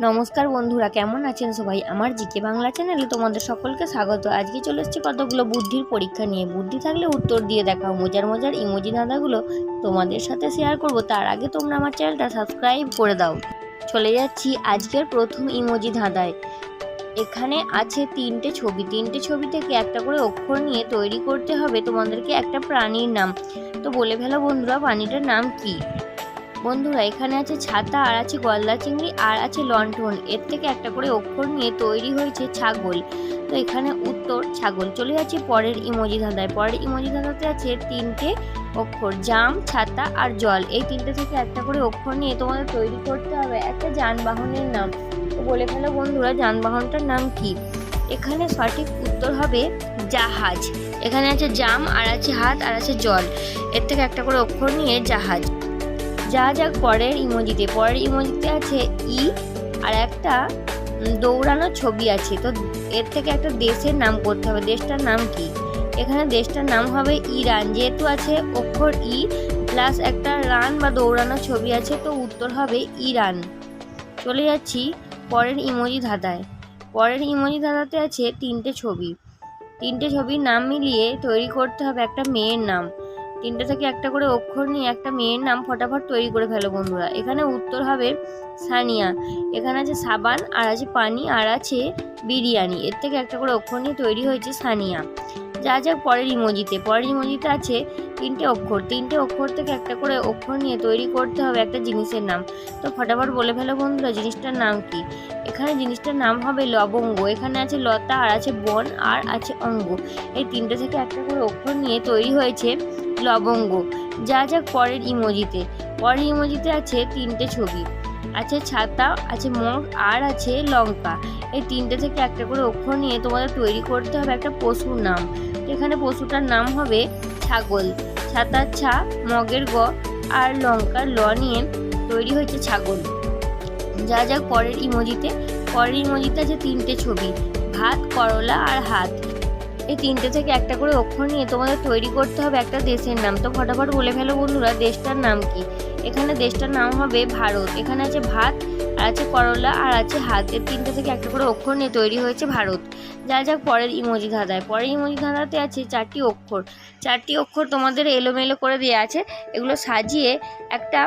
নমস্কার বন্ধুরা, কেমন আছেন সবাই? আমার জিকে বাংলা চ্যানেলে তোমাদের সকলকে স্বাগত। আজকে চলে এসেছি কতগুলো বুদ্ধির পরীক্ষা নিয়ে। বুদ্ধি থাকলে উত্তর দিয়ে দেখাও। মজার মজার ইমোজি ধাঁধাগুলো তোমাদের সাথে শেয়ার করব। তার আগে তোমরা আমার চ্যানেলটা সাবস্ক্রাইব করে দাও। চলে যাচ্ছি আজকের প্রথম ইমোজি ধাঁধায়। এখানে আছে তিনটে ছবি। তিনটে ছবি থেকে একটা করে অক্ষর নিয়ে তৈরি করতে হবে তোমাদেরকে একটা প্রাণীর নাম। তো বলে ফেলো বন্ধুরা, প্রাণীটার নাম কি? বন্ধুরা, এখানে আছে ছাতা, আর আছে গলদা চিংড়ি, আর আছে লন্ঠন এর থেকে একটা করে অক্ষর নিয়ে তৈরি হয়েছে ছাগল। তো এখানে উত্তর ছাগল। চলে যাচ্ছে পরের ইমোজি ধাঁধায়। পরের ইমোজি ধাঁধাতে আছে তিনটে অক্ষর, জাম, ছাতা, আর জল। এই তিনটে থেকে একটা করে অক্ষর নিয়ে তোমাদের তৈরি করতে হবে একটা যানবাহনের নাম। তো বলে ফেলো বন্ধুরা, যানবাহনটার নাম কি? এখানে সঠিক উত্তর হবে জাহাজ। এখানে আছে জাম, আর আছে হাত, আর আছে জল। এর থেকে একটা করে অক্ষর নিয়ে জাহাজ। যা যাক পরের ইমোজিতে পরের ইমোজিতে আছে ই আর একটা দৌড়ানোর ছবি আছে। তো এর থেকে একটা দেশের নাম করতে হবে। দেশটার নাম কি? এখানে দেশটার নাম হবে ইরান। যেহেতু আছে অক্ষর ই প্লাস একটা রান বা দৌড়ানোর ছবি আছে, তো উত্তর হবে ইরান। চলে যাচ্ছি পরের ইমোজি ধাঁধায়। পরের ইমোজি ধাঁধাতে আছে তিনটে ছবি। তিনটে ছবির নাম মিলিয়ে তৈরি করতে হবে একটা মেয়ের নাম। তিনটে থেকে একটা করে অক্ষর নিয়ে একটা মেয়ের নাম ফটাফট তৈরি করে ফেলো বন্ধুরা। এখানে উত্তর হবে সানিয়া। এখানে আছে সাবান, আর আছে পানি, আর আছে বিরিয়ানি। এর থেকে একটা করে অক্ষর নিয়ে তৈরি হয়েছে সানিয়া। যা যাক পরের ইমোজিতে পরের ইমোজিতে আছে তিনটে অক্ষর তিনটে অক্ষর থেকে একটা করে অক্ষর নিয়ে তৈরি করতে হবে একটা জিনিসের নাম। তো ফটাফট বলে ফেলো বন্ধুরা, জিনিসটার নাম কি? এখানে জিনিসটার নাম হবে লবঙ্গ, এখানে আছে লতা, আর আছে বন, আর আছে অঙ্গ। এই তিনটে থেকে একটা করে অক্ষর নিয়ে তৈরি হয়েছে লবঙ্গ। যা যাক পরের ইমোজিতে পরের ইমোজিতে আছে তিনটে ছবি, আছে ছাতা, আছে মগ, আর আছে লঙ্কা। এই তিনটে থেকে একটা করে অক্ষর নিয়ে তোমাদের তৈরি করতে হবে একটা পশুর নাম। এখানে পশুটার নাম হবে ছাগল। ছাতার ছা, মগের গ আর লঙ্কার ল নিয়ে তৈরি হয়েছে ছাগল। যা যা পরের ইমোজিতে পরের ইমোজিতে আছে তিনটে ছবি, ভাত, করলা আর হাত। এই তিনটে থেকে একটা করে অক্ষর নিয়ে তোমাদের তৈরি করতে হবে একটা দেশের নাম। তো ফটাফট বলে ফেলো বন্ধুরা, দেশটার নাম কি? এখানে দেশটার নাম হবে ভারত। এখানে আছে ভাত, আর আছে করলা, আর আছে হাত। এর তিনটে থেকে একটা করে অক্ষর নিয়ে তৈরি হয়েছে ভারত। যা যাক, পরের ইমোজি ধাঁধায়। পরের ইমোজি ধাঁধাতে আছে চারটি অক্ষর। চারটি অক্ষর তোমাদের এলোমেলো করে দেওয়া আছে। এগুলো সাজিয়ে একটা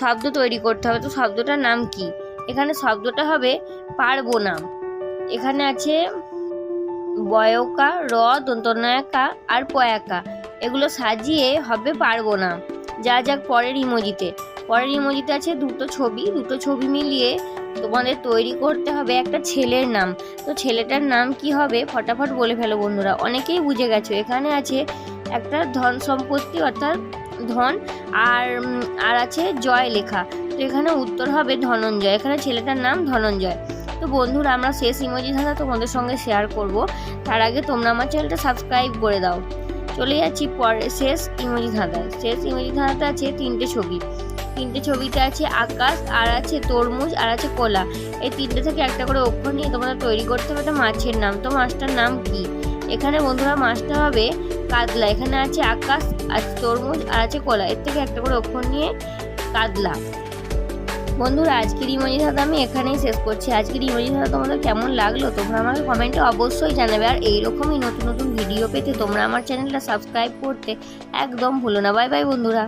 শব্দ তৈরি করতে হবে। তো শব্দটার নাম কি? এখানে শব্দটা হবে পারব না। এখানে আছে বয়কা র দন্তনায়কা আর পয়াকা। এগুলো সাজিয়ে হবে পারব না। যা যাক পরের ইমোজিতে। পরের ইমোজিতে আছে দুটো ছবি। দুটো ছবি মিলিয়ে তোমাদের তৈরি করতে হবে একটা ছেলের নাম। তো ছেলেটার নাম কি হবে ফটাফট বলে ফেলো বন্ধুরা। অনেকেই বুঝে গেছো, এখানে আছে একটা ধন সম্পত্তি অর্থাৎ ধন আর আর আছে জয় লেখা। তো এখানে উত্তর হবে ধনঞ্জয়। এখানে ছেলেটার নাম ধনঞ্জয়। তো বন্ধুরা, আমরা শেষ ইমোজি ধাঁধা তোমাদের সঙ্গে শেয়ার করব। তার আগে তোমরা আমার চ্যানেলটা সাবস্ক্রাইব করে দাও। চলে যাচ্ছি পরে, শেষ ইমোজি ধাঁধায়। শেষ ইমোজি ধাঁধাতে আছে তিনটে ছবি। তিনটে ছবিতে আছে আকাশ, আর আছে তরমুজ, আর আছে কলা। এই তিনটে থেকে একটা করে অক্ষর নিয়ে তোমাদের তৈরি করতে হবে। মাছের নাম। তো মাছটার নাম কি? এখানে বন্ধুরা মাছটা হবে কাতলা এখানে আছে আকাশ, আছে তরমুজ, আর আছে কলা। এর থেকে একটা করে অক্ষর নিয়ে কাতলা বন্ধুরা, আজকের ইমোজি ধাঁধা আমি এখানেই শেষ করছি। আজকের ইমোজি ধাঁধা তোমাদের কেমন লাগল তোমরা আমাকে কমেন্টে অবশ্যই জানাবে। আর এইরকমই নতুন নতুন ভিডিও পেতে তোমরা আমার চ্যানেলটা সাবস্ক্রাইব করতে একদম ভুলো না। বাই বাই বন্ধুরা।